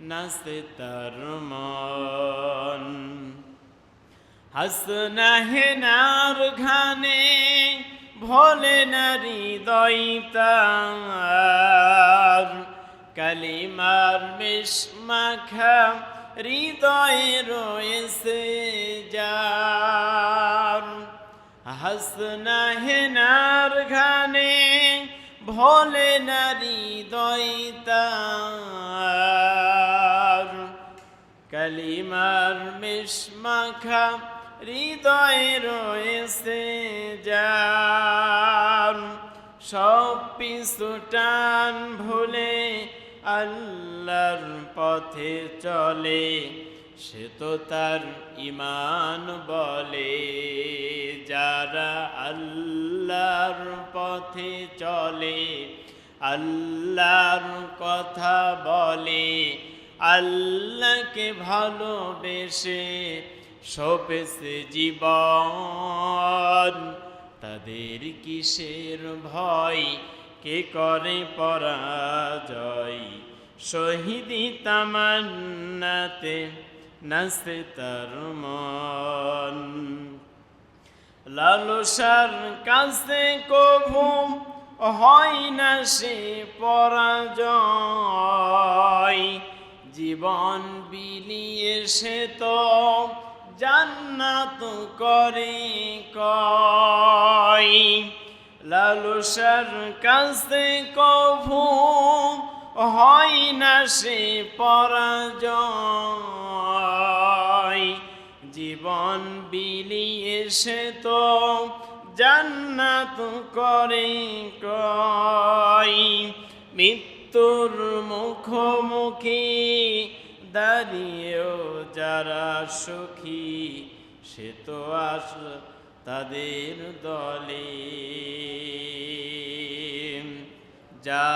নাচে তার মন হাসনা হেনার ঘানে, ভোলে নারী দইতার কালিমার মেষ মাখা হৃদয়ে রয়েছে যার। হাসনা হেনার ঘানে ভোলে নারী দইতার কালিমার মিশমাখা হৃদয়ে রয়েছে যার। সব পিছুটান ভুলে আল্লাহর পথে চলে সে তো তার ইমান বলে, যারা আল্লাহর পথে চলে, আল্লাহর কথা বলে, আল্লাহকে ভালোবেসে সপেছে জীবন। তাদের কিসের ভয়? কে করে পরাজয়? শহীদি তামান্নাতে নাচতে তার মন লালসার কাছে কভু হয় না সে পরাজয়। জীবন বিলিয়ে সে তো জান্নাত করে কয়। লালসার কাছে কভু হয় না সে পরাজয়। জীবন বিলিয়ে সে তো জান্নাত করে কয়। মৃত্যুর মুখোমুখি দাঁড়িয়েও যারা সুখী, সে তো আস তাদের দলে। আল্লাহর